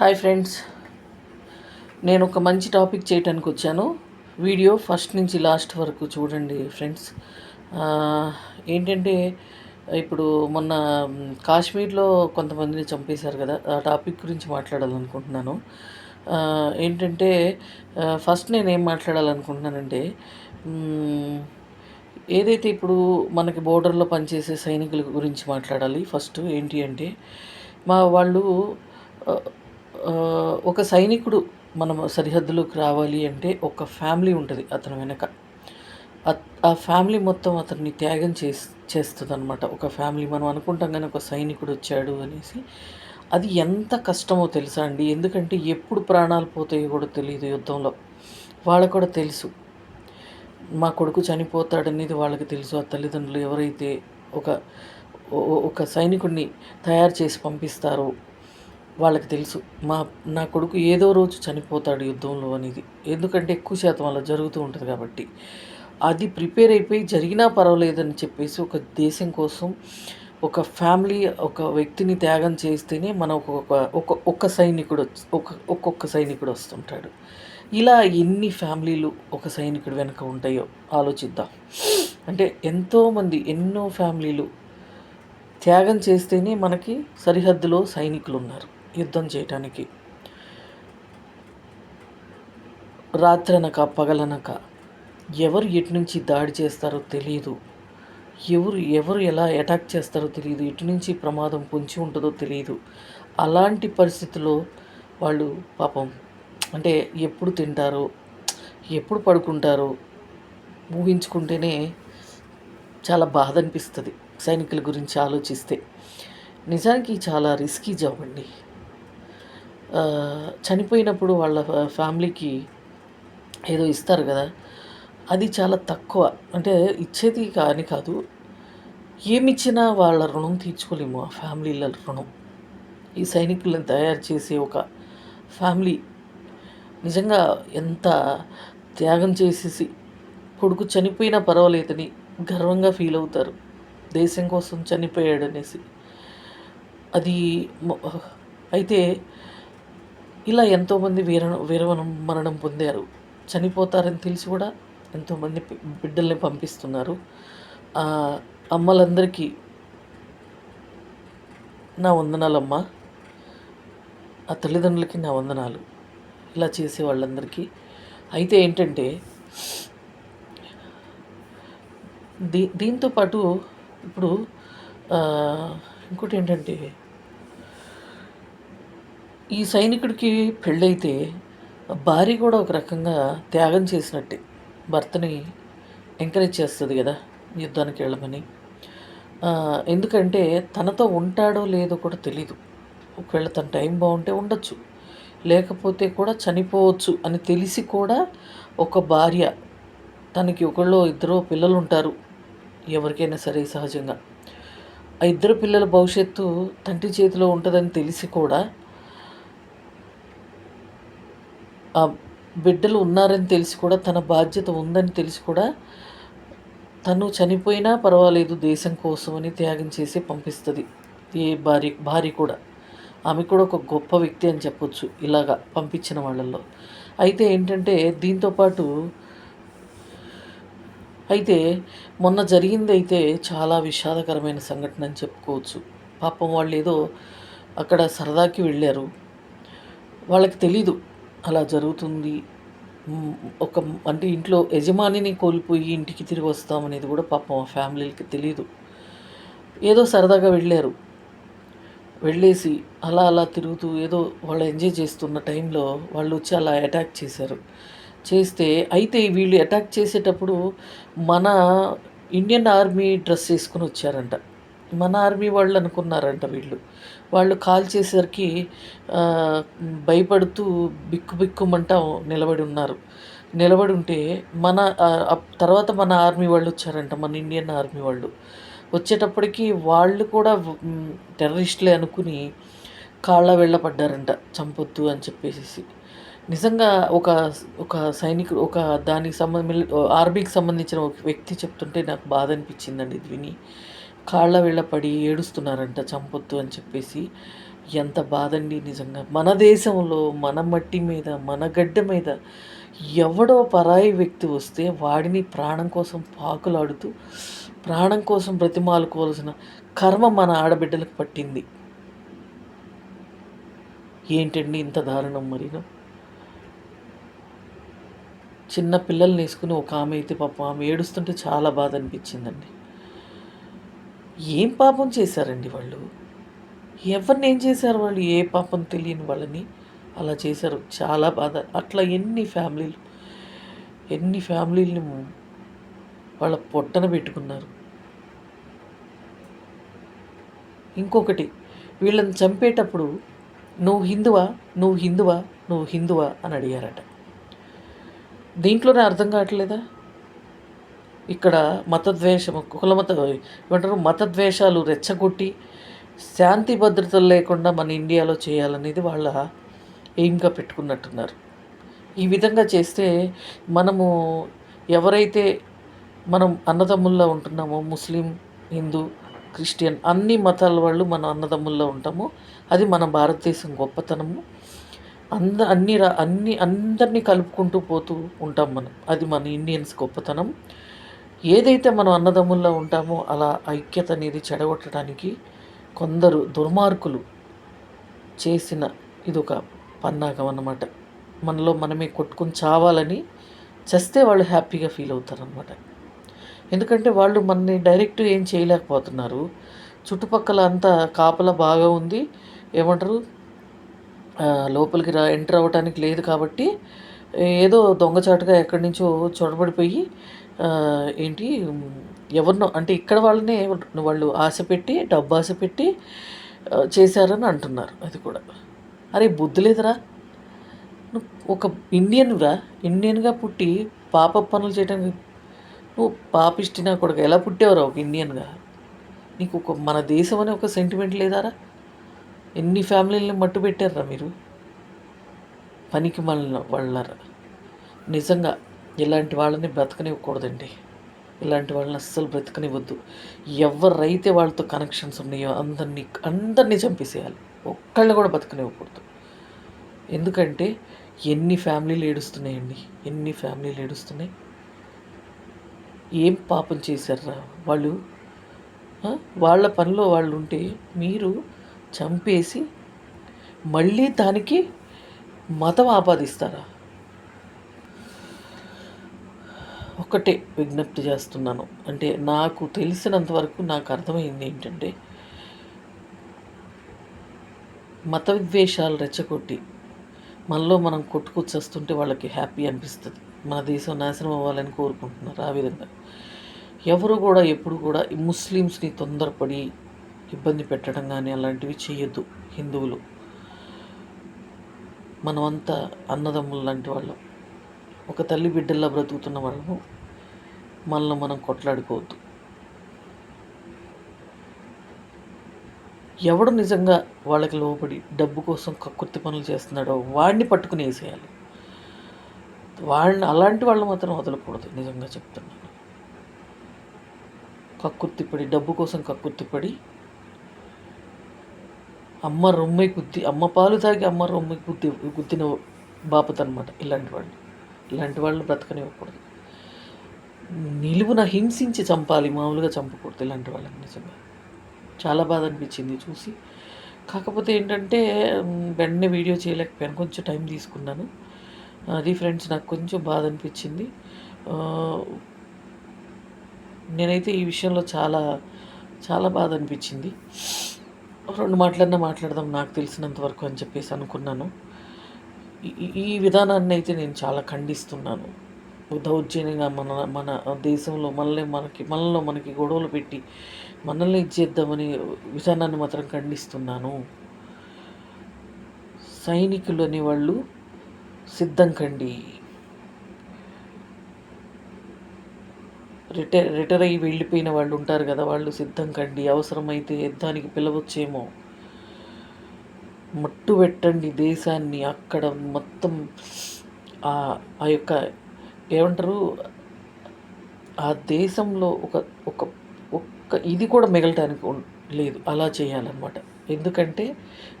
Hi friends. నేను ఒక మంచి టాపిక్ చేయటానికి వచ్చాను. వీడియో ఫస్ట్ నుంచి లాస్ట్ వరకు చూడండి ఫ్రెండ్స్. ఏంటంటే ఇప్పుడు మొన్న కాశ్మీర్లో కొంతమందిని చంపేశారు కదా. ఆ టాపిక్ గురించి మాట్లాడాలనుకుంటున్నాను. ఏంటంటే ఫస్ట్ నేను ఏం మాట్లాడాలనుకుంటున్నానంటే ఏదైతే ఇప్పుడు మనకి బోర్డర్లో పనిచేసే సైనికుల గురించి మాట్లాడాలి. ఫస్ట్ ఏంటి అంటే మా వాళ్ళు ఒక సైనికుడు మనం సరిహద్దులోకి రావాలి అంటే ఒక ఫ్యామిలీ ఉంటుంది అతని వెనక. ఆ ఫ్యామిలీ మొత్తం అతన్ని త్యాగం చే చేస్తుంది అనమాట ఒక ఫ్యామిలీ మనం అనుకుంటాం కానీ ఒక సైనికుడు వచ్చాడు అనేసి అది ఎంత కష్టమో తెలుసా అండి? ఎందుకంటే ఎప్పుడు ప్రాణాలు పోతాయో కూడా తెలియదు యుద్ధంలో. వాళ్ళకు కూడా తెలుసు. మా కొడుకు చనిపోతాడనేది వాళ్ళకి తెలుసు. ఆ తల్లిదండ్రులు ఎవరైతే ఒక ఒక సైనికుడిని తయారు చేసి పంపిస్తారో వాళ్ళకి తెలుసు. మా నా కొడుకు ఏదో రోజు చనిపోతాడు యుద్ధంలో అనేది. ఎందుకంటే ఎక్కువ శాతం అలా జరుగుతూ ఉంటుంది కాబట్టి. అది ప్రిపేర్ అయిపోయి జరిగినా పర్వాలేదని చెప్పేసి ఒక దేశం కోసం ఒక ఫ్యామిలీ ఒక వ్యక్తిని త్యాగం చేస్తేనే మన ఒక్కొక్క ఒక ఒక్క సైనికుడు ఒక ఒక్కొక్క సైనికుడు వస్తుంటాడు. ఇలా ఎన్ని ఫ్యామిలీలు ఒక సైనికుడు వెనుక ఉంటాయో ఆలోచిద్దాం. అంటే ఎంతోమంది ఎన్నో ఫ్యామిలీలు త్యాగం చేస్తేనే మనకి సరిహద్దులో సైనికులు ఉన్నారు యుద్ధం చేయటానికి. రాత్రనక పగలనక ఎవరు ఎటు నుంచి దాడి చేస్తారో తెలియదు ఎవరు ఎవరు ఎలా అటాక్ చేస్తారో తెలియదు ఎటు నుంచి ప్రమాదం పొంచి ఉంటుందో తెలియదు అలాంటి పరిస్థితుల్లో వాళ్ళు పాపం అంటే ఎప్పుడు తింటారో ఎప్పుడు పడుకుంటారో ఊహించుకుంటేనే చాలా బాధ అనిపిస్తుంది సైనికుల గురించి ఆలోచిస్తే. నిజానికి చాలా రిస్కీ జాబ్ అండి. చనిపోయినప్పుడు వాళ్ళ ఫ్యామిలీకి ఏదో ఇస్తారు కదా అది చాలా తక్కువ. అంటే ఇచ్చేది కాని కాదు ఏమిచ్చినా వాళ్ళ రుణం తీర్చుకోలేము ఆ ఫ్యామిలీల రుణం. ఈ సైనికులను తయారు చేసే ఒక ఫ్యామిలీ నిజంగా ఎంత త్యాగం చేసేసి కొడుకు చనిపోయినా పర్వాలేదని గర్వంగా ఫీల్ అవుతారు. దేశం కోసం చనిపోయాడనేసి. అది అయితే ఇలా ఎంతోమంది వీర వీరవనం మరణం పొందారు. చనిపోతారని తెలిసి కూడా ఎంతోమంది బిడ్డల్ని పంపిస్తున్నారు. అమ్మలందరికీ నా వందనాలమ్మా. ఆ తల్లిదండ్రులకి నా వందనాలు. ఇలా చేసే వాళ్ళందరికీ. అయితే ఏంటంటే దీ దీంతో పాటు ఇప్పుడు ఇంకోటి ఏంటంటే ఈ సైనికుడికి పెళ్ళైతే భార్య కూడా ఒక రకంగా త్యాగం చేసినట్టే. భర్తని ఎంకరేజ్ చేస్తుంది కదా యుద్ధానికి వెళ్ళమని. ఎందుకంటే తనతో ఉంటాడో లేదో కూడా తెలీదు. ఒకవేళ తన టైం బాగుంటే ఉండొచ్చు. లేకపోతే కూడా చనిపోవచ్చు అని తెలిసి కూడా ఒక భార్య తనకి ఒకళ్ళు ఇద్దరు పిల్లలు ఉంటారు ఎవరికైనా సరే సహజంగా. ఆ ఇద్దరు పిల్లల భవిష్యత్తు తండ్రి చేతిలో ఉంటుందని తెలిసి కూడా ఆ బిడ్డలు ఉన్నారని తెలిసి కూడా తన బాధ్యత ఉందని తెలిసి కూడా తను చనిపోయినా పర్వాలేదు దేశం కోసం అని త్యాగం చేసి పంపిస్తుంది. ఏ భార్య భార్య కూడా. ఆమె కూడా ఒక గొప్ప వ్యక్తి అని చెప్పొచ్చు ఇలాగా పంపించిన వాళ్ళల్లో. అయితే ఏంటంటే దీంతో పాటు అయితే మొన్న జరిగింది అయితే చాలా విషాదకరమైన సంఘటన అని చెప్పుకోవచ్చు. పాపం వాళ్ళు ఏదో అక్కడ సరదాకి వెళ్ళారు. వాళ్ళకి తెలీదు అలా జరుగుతుంది. ఒక అంటే ఇంట్లో యజమానిని కోల్పోయి ఇంటికి తిరిగి వస్తామనేది కూడా పాపం ఆ ఫ్యామిలీలకి తెలియదు ఏదో సరదాగా వెళ్ళారు. వెళ్ళేసి అలా అలా తిరుగుతూ ఏదో వాళ్ళు ఎంజాయ్ చేస్తున్న టైంలో వాళ్ళు వచ్చి అలా అటాక్ చేశారు. చేస్తే అయితే వీళ్ళు అటాక్ చేసేటప్పుడు మన ఇండియన్ ఆర్మీ డ్రెస్ వేసుకుని వచ్చారంట. మన ఆర్మీ వాళ్ళు అనుకున్నారంట వీళ్ళు. వాళ్ళు కాల్ చేసేసరికి భయపడుతూ బిక్కు బిక్కుమంట నిలబడి ఉన్నారు. నిలబడి ఉంటే మన తర్వాత మన ఆర్మీ వాళ్ళు వచ్చారంట మన ఇండియన్ ఆర్మీ వాళ్ళు. వచ్చేటప్పటికి వాళ్ళు కూడా టెర్రరిస్టులే అనుకుని కాళ్ళ వెళ్ళపడ్డారంట చంపొద్దు అని చెప్పేసి నిజంగా ఒక ఒక సైనికుడు ఒక దానికి సంబంధ ఆర్మీకి సంబంధించిన ఒక వ్యక్తి చెప్తుంటే నాకు బాధ అనిపించిందండి ఇది విని. కాళ్ళ వెళ్ళ పడి ఏడుస్తున్నారంట చంపొద్దు అని చెప్పేసి. ఎంత బాధండి నిజంగా. మన దేశంలో మన మట్టి మీద మన గడ్డ మీద ఎవడో పరాయి వ్యక్తి వస్తే వాడిని ప్రాణం కోసం పాకులాడుతూ ప్రాణం కోసం బ్రతిమాలుకోవాల్సిన కర్మ మన ఆడబిడ్డలకు పట్టింది. ఏంటండి ఇంత దారుణం మరిను? చిన్న పిల్లల్ని వేసుకుని ఒక ఆమె అయితే పాపం ఆమె ఏడుస్తుంటే చాలా బాధ అనిపించిందండి. ఏం పాపం చేశారండి వాళ్ళు? ఎవరిని ఏం చేశారు వాళ్ళు? ఏ పాపం తెలియని వాళ్ళని అలా చేశారు. చాలా బాధ. అట్లా ఎన్ని ఫ్యామిలీలు ఎన్ని ఫ్యామిలీలని వాళ్ళ పొట్టన పెట్టుకున్నారు. ఇంకొకటి వీళ్ళని చంపేటప్పుడు నువ్వు హిందువా నువ్వు హిందువా నువ్వు హిందువా అని అడిగారట. దీంట్లోనే అర్థం కావట్లేదా? ఇక్కడ మతద్వేషం కులమత ఏమంటారు మతద్వేషాలు రెచ్చగొట్టి శాంతి భద్రతలు లేకుండా మన ఇండియాలో చేయాలనేది వాళ్ళ ఎయిమ్గా పెట్టుకున్నట్టున్నారు. ఈ విధంగా చేస్తే మనము ఎవరైతే మనం అన్నదమ్ముల్లో ఉంటున్నామో ముస్లిం హిందూ క్రిస్టియన్ అన్ని మతాల వాళ్ళు మన అన్నదమ్ముల్లో ఉంటాము. అది మన భారతదేశం గొప్పతనము. అంద అన్ని అన్ని అందరినీ కలుపుకుంటూ పోతూ ఉంటాం మనం. అది మన ఇండియన్స్ గొప్పతనం. ఏదైతే మనం అన్నదమ్ముల్లో ఉంటామో అలా ఐక్యత అనేది చెడగొట్టడానికి కొందరు దుర్మార్గులు చేసిన ఇది ఒక పన్నాగం అన్నమాట. మనలో మనమే కొట్టుకుని చావాలని చస్తే వాళ్ళు హ్యాపీగా ఫీల్ అవుతారనమాట ఎందుకంటే వాళ్ళు మనని డైరెక్ట్ ఏం చేయలేకపోతున్నారు. చుట్టుపక్కల అంతా కాపలా బాగా ఉంది. ఏమంటారు? లోపలికి రా ఎంటర్ అవ్వటానికి లేదు కాబట్టి ఏదో దొంగచాటుగా ఎక్కడి నుంచో చొడబడిపోయి ఏంటి ఎవరినో అంటే ఇక్కడ వాళ్ళనే వాళ్ళు ఆశ పెట్టి డబ్బు ఆశ పెట్టి చేశారని అంటున్నారు. అది కూడా. అరే బుద్ధి లేదురా. ఒక ఇండియన్గా ఇండియన్గా పుట్టి పాప పనులు చేయడానికి నువ్వు పాపిష్టినా కొడుకు ఎలా పుట్టేవరా ఒక ఇండియన్గా? నీకు ఒక మన దేశం అనే ఒక సెంటిమెంట్ లేదారా? ఎన్ని ఫ్యామిలీలని మట్టు పెట్టారా మీరు? పనికి మళ్ళ వాళ్ళరా? నిజంగా ఇలాంటి వాళ్ళని బ్రతకనివ్వకూడదండి. ఇలాంటి వాళ్ళని అస్సలు బ్రతకనివ్వద్దు. ఎవరైతే వాళ్ళతో కనెక్షన్స్ ఉన్నాయో అందరినీ అందరినీ చంపేసేయాలి. ఒక్కళ్ళని కూడా బతకనివ్వకూడదు ఎందుకంటే ఎన్ని ఫ్యామిలీలు ఏడుస్తున్నాయండి. ఎన్ని ఫ్యామిలీలు ఏడుస్తున్నాయి. ఏం పాపం చేశారా వాళ్ళు? వాళ్ళ పనిలో వాళ్ళు ఉంటే మీరు చంపేసి మళ్ళీ దానికి మతం ఆపాదిస్తారా? ఒకటే విజ్ఞప్తి చేస్తున్నాను. అంటే నాకు తెలిసినంత వరకు నాకు అర్థమైంది ఏంటంటే మత విద్వేషాలు రెచ్చగొట్టి మనలో మనం కొట్టుకొచ్చేస్తుంటే వాళ్ళకి హ్యాపీ అనిపిస్తుంది. మన దేశం నాశనం అవ్వాలని కోరుకుంటున్నారు ఆ విధంగా. ఎవరు కూడా ఎప్పుడు కూడా ఈ ముస్లిమ్స్ని తొందరపడి ఇబ్బంది పెట్టడం కానీ అలాంటివి చేయొద్దు హిందువులు. మనమంతా అన్నదమ్ములు లాంటి వాళ్ళం. ఒక తల్లి బిడ్డల్లా బ్రతుకుతున్న వాళ్ళము మనల్ని మనం కొట్లాడుకోవద్దు. ఎవడు నిజంగా వాళ్ళకి లోబడి డబ్బు కోసం కక్కుర్తి పనులు చేస్తున్నాడో వాడిని పట్టుకుని వేసేయాలి. వాళ్ళని అలాంటి వాళ్ళు మాత్రం వదలకూడదు నిజంగా చెప్తున్నాను. కక్కుర్తిపడి డబ్బు కోసం కక్కుర్తిపడి అమ్మ రొమ్మి గుద్ది అమ్మ పాలు తాగి అమ్మ రొమ్మి గుద్ది గుద్దిన బాపత అనమాట ఇలాంటి వాళ్ళు ఇలాంటి వాళ్ళని బ్రతకనివ్వకూడదు. నిలువున హింసించి చంపాలి మామూలుగా చంపకూడదు ఇలాంటి వాళ్ళని నిజంగా. చాలా బాధ అనిపించింది చూసి. కాకపోతే ఏంటంటే వెంటనే వీడియో చేయలేకపోయాను కొంచెం టైం తీసుకున్నాను. అది ఫ్రెండ్స్ నాకు కొంచెం బాధ అనిపించింది. నేనైతే ఈ విషయంలో చాలా చాలా బాధ అనిపించింది. రెండు మాటలన్నా మాట్లాడదాం నాకు తెలిసినంత వరకు అని చెప్పేసి అనుకున్నాను. ఈ విధానాన్ని అయితే నేను చాలా ఖండిస్తున్నాను. దౌర్జన్యంగా మన మన దేశంలో మనల్ని మనకి మనలో మనకి గొడవలు పెట్టి మనల్ని ఇచ్చేద్దామని విధానాన్ని మాత్రం ఖండిస్తున్నాను. సైనికులు అనేవాళ్ళు సిద్ధం కండి. రిటైర్ రిటైర్ అయ్యి వెళ్ళిపోయిన వాళ్ళు ఉంటారు కదా వాళ్ళు సిద్ధం కండి. అవసరమైతే యుద్ధానికి పిలవచ్చేమో. మట్టు పెట్టండి దేశాన్ని. అక్కడ మొత్తం ఆ యొక్క ఏమంటారు? ఆ దేశంలో ఒక ఒక ఒక్క ఇది కూడా మిగలటానికి లేదు. అలా చేయాలన్నమాట. ఎందుకంటే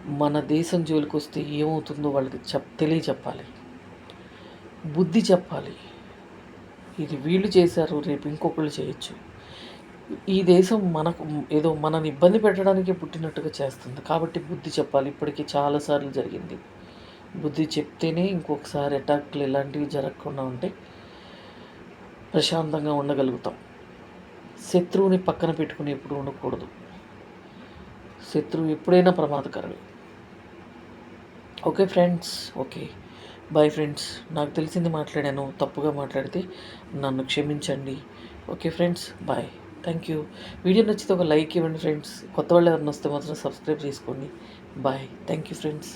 మన దేశం జోలికి వస్తే ఏమవుతుందో వాళ్ళకి చెప్ తెలియచెప్పాలి. బుద్ధి చెప్పాలి. ఇది వీళ్ళు చేశారు రేపు ఇంకొకళ్ళు చేయొచ్చు. ఈ దేశం మనకు ఏదో మనని ఇబ్బంది పెట్టడానికి పుట్టినట్టుగా చేస్తుంది. కాబట్టి బుద్ధి చెప్పాలి. ఇప్పటికీ చాలాసార్లు జరిగింది. బుద్ధి చెప్తేనే ఇంకొకసారి అటాక్లు ఇలాంటివి జరగకుండా ఉంటే ప్రశాంతంగా ఉండగలుగుతాం. శత్రువుని పక్కన పెట్టుకుని ఎప్పుడు ఉండకూడదు. శత్రువు ఎప్పుడైనా ప్రమాదకరమే. Okay friends. Okay. Bye friends. నాకు తెలిసింది మాట్లాడాను. తప్పుగా మాట్లాడితే నన్ను క్షమించండి. Okay friends. Bye. Thank you. Video నచ్చితే ఒక లైక్ ఇవ్వండి ఫ్రెండ్స్. కొత్త వాళ్ళు ఎవరైనా వస్తే మాత్రం సబ్స్క్రైబ్ చేసుకోండి. బాయ్. Thank you friends.